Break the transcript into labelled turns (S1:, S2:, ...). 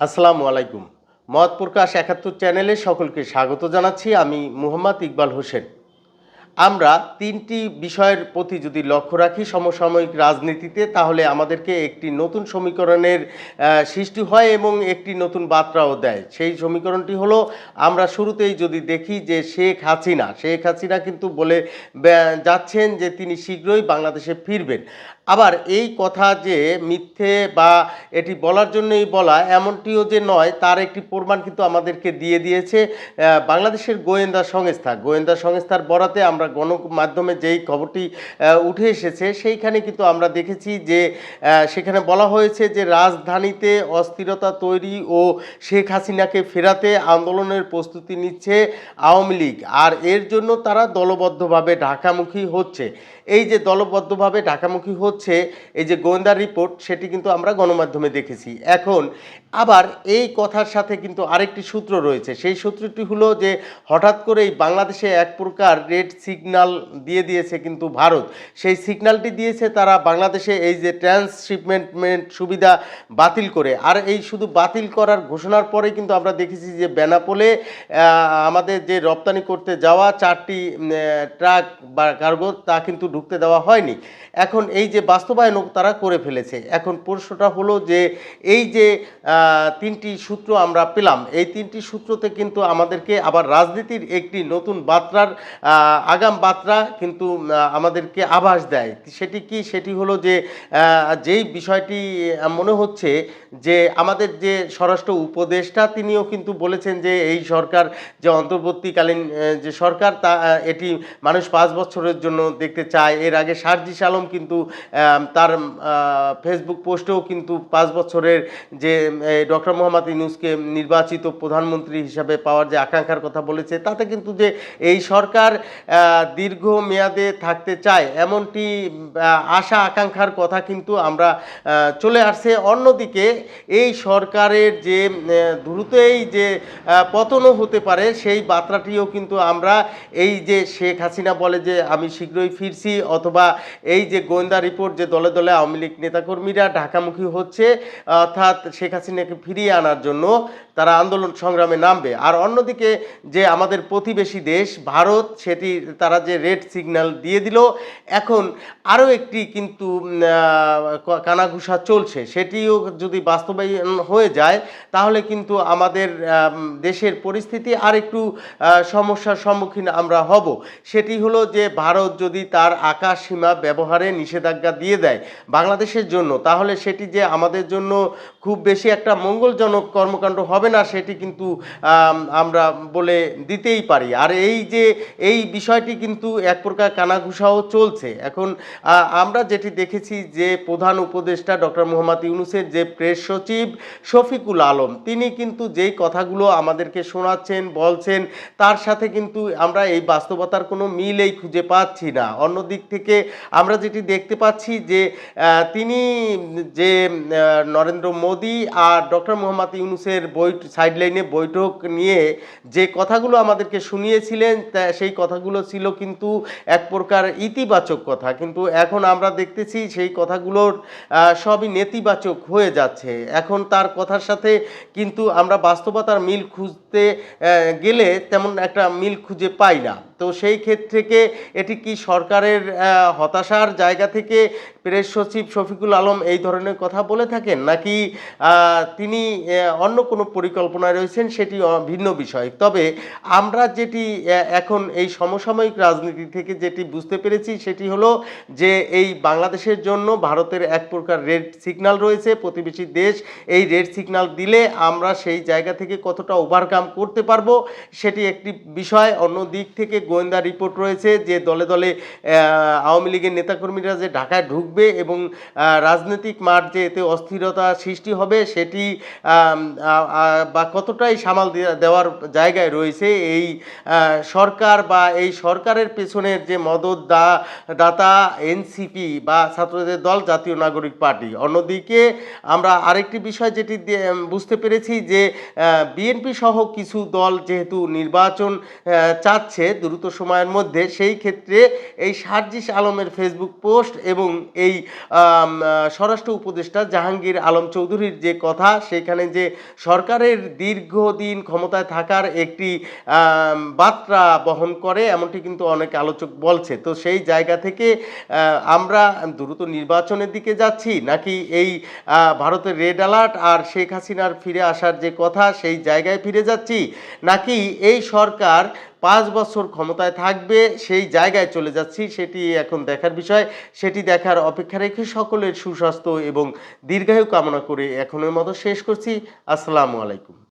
S1: আসসালামু আলাইকুম। মত প্রকাশ একাত্তর চ্যানেলে সকলকে স্বাগত জানাচ্ছি। আমি মুহাম্মদ ইকবাল হোসেন। আমরা তিনটি বিষয়ের প্রতি যদি লক্ষ্য রাখি সমসাময়িক রাজনীতিতে, তাহলে আমাদেরকে একটি নতুন সমীকরণের সৃষ্টি হয় এবং একটি নতুন বার্তাও দেয়। সেই সমীকরণটি হলো, আমরা শুরুতেই যদি দেখি যে শেখ হাসিনা শেখ হাসিনা কিন্তু বলে যাচ্ছেন যে তিনি শীঘ্রই বাংলাদেশে ফিরবেন। আবার এই কথা যে মিথ্যে বা এটি বলার জন্যই বলা, এমনটিও যে নয়, তার একটি প্রমাণ কিন্তু আমাদেরকে দিয়ে দিয়েছে বাংলাদেশের গোয়েন্দা সংস্থা। গোয়েন্দা সংস্থার বরাতে আমরা গণমাধ্যমে যেই খবরটি উঠে এসেছে, সেইখানে কিন্তু আমরা দেখেছি যে সেখানে বলা হয়েছে যে রাজধানীতে অস্থিরতা তৈরি ও শেখ হাসিনাকে ফেরাতে আন্দোলনের প্রস্তুতি নিচ্ছে আওয়ামী লীগ, আর এর জন্য তারা দলবদ্ধভাবে ঢাকামুখী হচ্ছে। এই যে দলবদ্ধভাবে ঢাকামুখী হচ্ছে এই যে গোয়েন্দার রিপোর্ট সেটি কিন্তু আমরা গণমাধ্যমে দেখেছি। এখন আবার এই কথার সাথে কিন্তু আরেকটি সূত্র রয়েছে। সেই সূত্রটি হলো যে, হঠাৎ করেই বাংলাদেশে এক প্রকার রেড সিগনাল দিয়ে দিয়েছে কিন্তু ভারত। সেই সিগনালটি দিয়েছে তারা বাংলাদেশে এই যে ট্রান্সশিপমেন্ট সুবিধা বাতিল করে। আর এই শুধু বাতিল করার ঘোষণার পরে কিন্তু আমরা দেখেছি যে, বেনাপোলে আমাদের যে রপ্তানি করতে যাওয়া চারটি ট্রাক বা কার্গো তা কিন্তু ঢুকতে দেওয়া হয়নি। এখন এই যে বাস্তবায়নও তারা করে ফেলেছে। এখন প্রশ্নটা হলো যে, এই যে তিনটি সূত্র আমরা পেলাম। এই তিনটি সূত্রতে কিন্তু আমাদেরকে আবার রাজনীতির একটি নতুন বার্তার আগাম বার্তা কিন্তু আমাদেরকে আভাস দেয়। সেটি কি? সেটি হলো যে যেই বিষয়টি মনে হচ্ছে যে, আমাদের যে স্বরাষ্ট্র উপদেষ্টা, তিনিও কিন্তু বলেছেন যে, এই সরকার যে অন্তর্বর্তীকালীন যে সরকার, তা এটি মানুষ পাঁচ বছরের জন্য দেখতে চায়। এর আগে সার্জিস আলম কিন্তু তার ফেসবুক পোস্টেও কিন্তু পাঁচ বছরের যে ডক্টর মোহাম্মদ ইউনুসকে নির্বাচিত প্রধানমন্ত্রী হিসাবে পাওয়ার যে আকাঙ্ক্ষার কথা বলেছে, তাতে কিন্তু যে এই সরকার দীর্ঘ মেয়াদে থাকতে চায়, এমনটি আশা আকাঙ্ক্ষার কথা কিন্তু আমরা চলে আসছে। অন্যদিকে এই সরকারের যে দ্রুতই যে পতনও হতে পারে, সেই বার্তাটিও কিন্তু আমরা, এই যে শেখ হাসিনা বলে যে, আমি শীঘ্রই ফিরছি অথবা এই যে গোয়েন্দা রিপোর্ট যে দলে দলে আওয়ামী লীগ নেতাকর্মীরা ঢাকামুখী হচ্ছে, অর্থাৎ শেখ হাসিনাকে ফিরিয়ে আনার জন্য তারা আন্দোলন সংগ্রামে নামবে। আর অন্যদিকে যে আমাদের প্রতিবেশী দেশ, ভারত, সেটি তারা যে রেড সিগন্যাল দিয়ে দিল, এখন আরও একটি কিন্তু কানাঘুষা চলছে। সেটিও যদি বাস্তবায়ন হয়ে যায়, তাহলে কিন্তু আমাদের দেশের পরিস্থিতি আর একটু সমস্যার সম্মুখীন আমরা হব। সেটি হলো যে ভারত যদি তার আকাশ সীমা ব্যবহারে নিষেধাজ্ঞা দিয়ে দেয় বাংলাদেশের জন্য, তাহলে সেটি যে আমাদের জন্য খুব বেশি একটা মঙ্গলজনক কর্মকাণ্ড হবে না সেটি কিন্তু আমরা বলে দিতেই পারি। আর এই যে, এই বিষয়টি কিন্তু এক প্রকার কানাঘুষাও চলছে। এখন আমরা যেটি দেখেছি যে, প্রধান উপদেষ্টা ডক্টর মোহাম্মদ ইউনুসের যে প্রেস সচিব শফিকুল আলম, তিনি কিন্তু যেই কথাগুলো আমাদেরকে শোনাচ্ছেন, বলছেন, তার সাথে কিন্তু আমরা এই বাস্তবতার কোনো মিলেই খুঁজে পাচ্ছি না। অন্য দিক থেকে আমরা যেটি দেখতে পাচ্ছি যে তিনি যে নরেন্দ্র মোদী আর ডক্টর মোহাম্মদ ইউনুসের বই সাইডলাইনে বৈঠক নিয়ে যে কথাগুলো আমাদেরকে শুনিয়েছিলেন সেই কথাগুলো ছিল কিন্তু এক প্রকার ইতিবাচক কথা। কিন্তু এখন আমরা দেখতেছি সেই কথাগুলোর সবই নেতিবাচক হয়ে যাচ্ছে। এখন তার কথার সাথে কিন্তু আমরা বাস্তবতার মিল খুঁজতে গেলে তেমন একটা মিল খুঁজে পাই না। তো সেই ক্ষেত্রে এটি কি সরকারের হতাশার জায়গা থেকে প্রেস সচিব শফিকুল আলম এই ধরনের কথা বলে থাকেন? নাকি তিনি অন্য কোনো পরিকল্পনায় রয়েছেন সেটি ভিন্ন বিষয়। তবে আমরা যেটি এখন এই সমসাময়িক রাজনীতি থেকে যেটি বুঝতে পেরেছি সেটি হলো যে এই বাংলাদেশের জন্য ভারতের এক প্রকার রেড সিগনাল রয়েছে, প্রতিবেশী দেশ। এই রেড সিগনাল দিলে আমরা সেই জায়গা থেকে কতটা ওভারকাম করতে পারব সেটি একটি বিষয়। অন্য দিক থেকে গোয়েন্দা রিপোর্ট রয়েছে যে দলে দলে আওয়ামী লীগের নেতাকর্মীরা যে ঢাকায় ঢুকবে এবং রাজনৈতিক মাঠ যে এতে অস্থিরতা সৃষ্টি হবে সেটি বা কতটাই সামাল দেওয়ার জায়গায় রয়েছে এই সরকার বা এই সরকারের পেছনের যে মদত দা দাতা এনসিপি বা ছাত্রদের দল, জাতীয় নাগরিক পার্টি। অন্যদিকে আমরা আরেকটি বিষয় যেটি বুঝতে পেরেছি যে বিএনপি সহ কিছু দল যেহেতু নির্বাচন চাচ্ছে, দ্রুত সময়ের মধ্যে সেই ক্ষেত্রে এই সার্জিস আলমের ফেসবুক পোস্ট এবং এই স্বরাষ্ট্র উপদেষ্টা জাহাঙ্গীর আলম চৌধুরীর যে কথা, সেখানে যে সরকারের দীর্ঘদিন ক্ষমতায় থাকার একটি বার্তা বহন করে, এমনটি কিন্তু অনেক আলোচক বলছে। তো সেই জায়গা থেকে আমরা দ্রুত নির্বাচনের দিকে যাচ্ছি, নাকি এই ভারতের রেড অ্যালার্ট আর শেখ হাসিনার ফিরে আসার যে কথা, সেই জায়গায় ফিরে যাচ্ছি, নাকি এই সরকার পাঁচ বছর ক্ষমতায় থাকবে, সেই জায়গায় চলে যাচ্ছি, সেটি এখন দেখার বিষয়। সেটি দেখার অপেক্ষা রেখে সকলের সুস্বাস্থ্য এবং দীর্ঘায়ু কামনা করে এখনের মতো শেষ করছি। আসসালামু আলাইকুম।